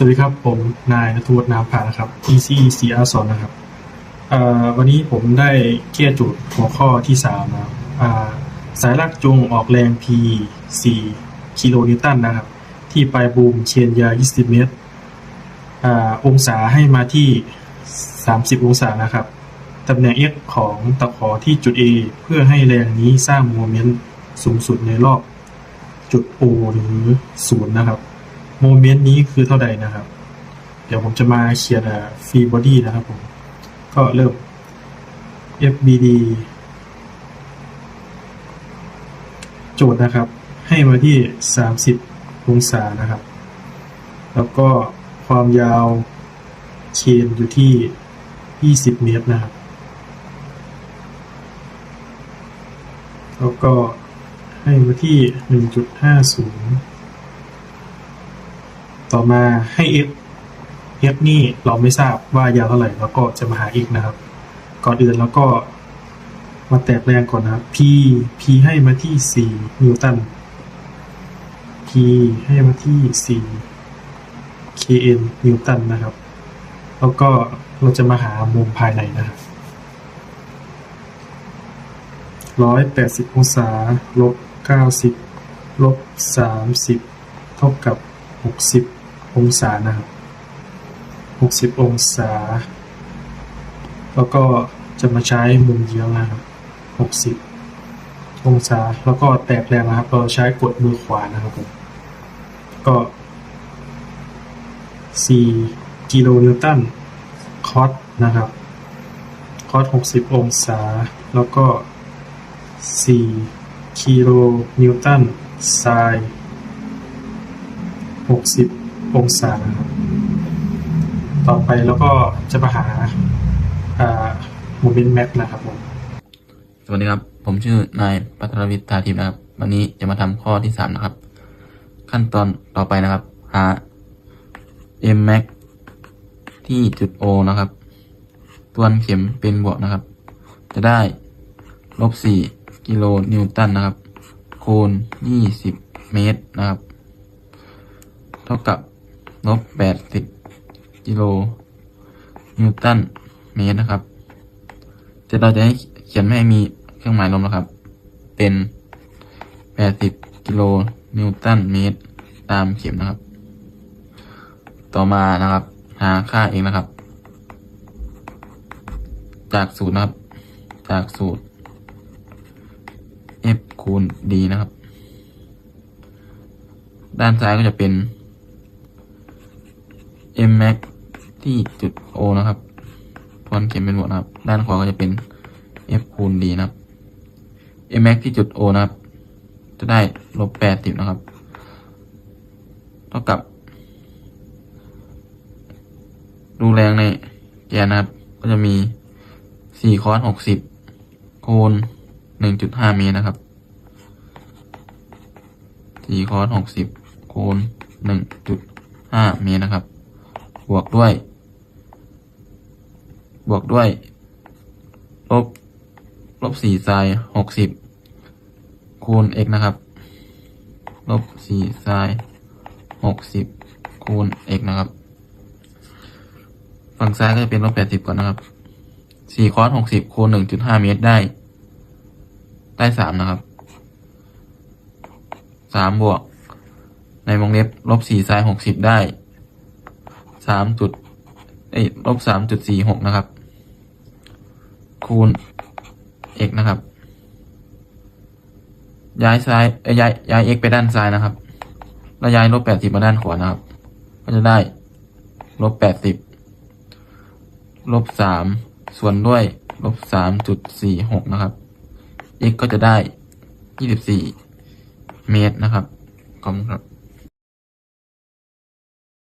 สวัสดีครับ ผมนายนทวุฒินามพานะครับ EC สีอาสอนนะครับวันนี้ผมได้เคลียร์จุดหัวข้อที่3นะครับอ่าสายลากจูงออกแรง P 4กิโลนิวตันนะครับ ที่ปลายบูมเชียนยา 20 เมตรอองศาให้มาที่ 30 องศานะครับตำแหน่ง x ของตะขอที่จุด A เพื่อให้แรงนี้สร้างโมเมนต์สูงสุดในรอบจุด O หรือ 0 นะครับ โมเมนต์นี้คือเท่าใดนะครับ เดี๋ยวผมจะมาเขียนฟรีบอดี้นะครับผม ก็เริ่ม FBD โจทย์นะครับ ให้มาที่ 30 องศานะครับ แล้วก็ความยาวเชนอยู่ที่ 20 เมตรนะครับ แล้วก็ให้มาที่ 1.50 ต่อมาให้ f f นี่เราไม่ทราบว่ายาวเท่าไหร่แล้วก็จะมาหา x นะครับ ก่อนอื่นแล้วก็มาแตกแรงก่อนนะครับ p p ให้มาที่ 4 นิวตัน p ให้มาที่ 4 kn นิวตันนะครับ แล้วก็เราจะมาหามุมภายในนะครับ180องศา ลบ90ลบ30เท่ากับ60 องศานะครับ60องศา แล้วก็จะมาใช้มุมเยื้องนะครับ60องศา แล้วก็แตกแรงนะครับ เราใช้กดมือขวานะครับผม ก็4กิโลนิวตันคอสนะครับคอส60 องศา แล้วก็ 4 กิโลนิวตันไซน์60 องศา ต่อไปแล้วก็จะมาหาโมเมนต์แม็กนะครับผม สวัสดีครับ ผมชื่อนายปัทรวิทย์ทาทิพย์นะครับ วันนี้จะมาทำข้อที่สามนะครับ ขั้นตอนต่อไปนะครับ หา m max ที่จุด O นะครับตัวนเข็มเป็นบวกนะครับ จะได้ลบสี่กิโลนิวตันนะครับ คูณยี่สิบเมตรนะครับ เท่ากับ ลบแปดสิบกิโลนิวตันเมตรนะครับจะเราจะให้เขียนไม่ให้มีเครื่องหมายลมนะครับ เป็น80กิโลนิวตันเมตร ตามเข็มนะครับ ต่อมานะครับ หาค่าเองนะครับ จากสูตรนะครับ จากสูตร f คูณ d นะครับ ด้านซ้ายก็จะเป็น m max ที่จุด o นะครับทวนเข็มเป็นบวกนะครับ ด้านขวาก็จะเป็น f คูณ d นะครับ m max ที่จุด o นะครับ จะได้ลบแปดสิบนะครับ เท่ากับ ดูแรงในแกนนะครับ ก็จะมีสี่คอสหกสิบคูณหนึ่งจุดห้าเมตรนะครับสี่คอสหกสิบคูณหนึ่งจุดห้าเมตรนะครับ บวกด้วย บวกด้วย ลบ ลบสี่ไซน์หกสิบคูณ x นะครับ ลบสี่ไซน์หกสิบคูณ x นะครับ ฝั่งซ้ายก็จะเป็นลบแปดสิบก่อนนะครับสี่คอสหกสิบคูณหนึ่งจุดห้าเมตรได้ ได้สามนะครับสามบวก ในวงเล็บลบสี่ไซน์หกสิบได้ สามจุดเอ้ลบสามจุดสี่หกนะครับ คูณ x นะครับ ย้ายซ้ายเอ้ยย้ายย้าย x ไปด้านซ้ายนะครับ แล้วย้ายลบแปดสิบมาด้านขวานะครับ ก็จะได้ลบแปดสิบลบสามส่วนด้วยลบสามจุดสี่หกนะครับ x ก็จะได้ยี่สิบสี่เมตรนะครับขอบคุณครับ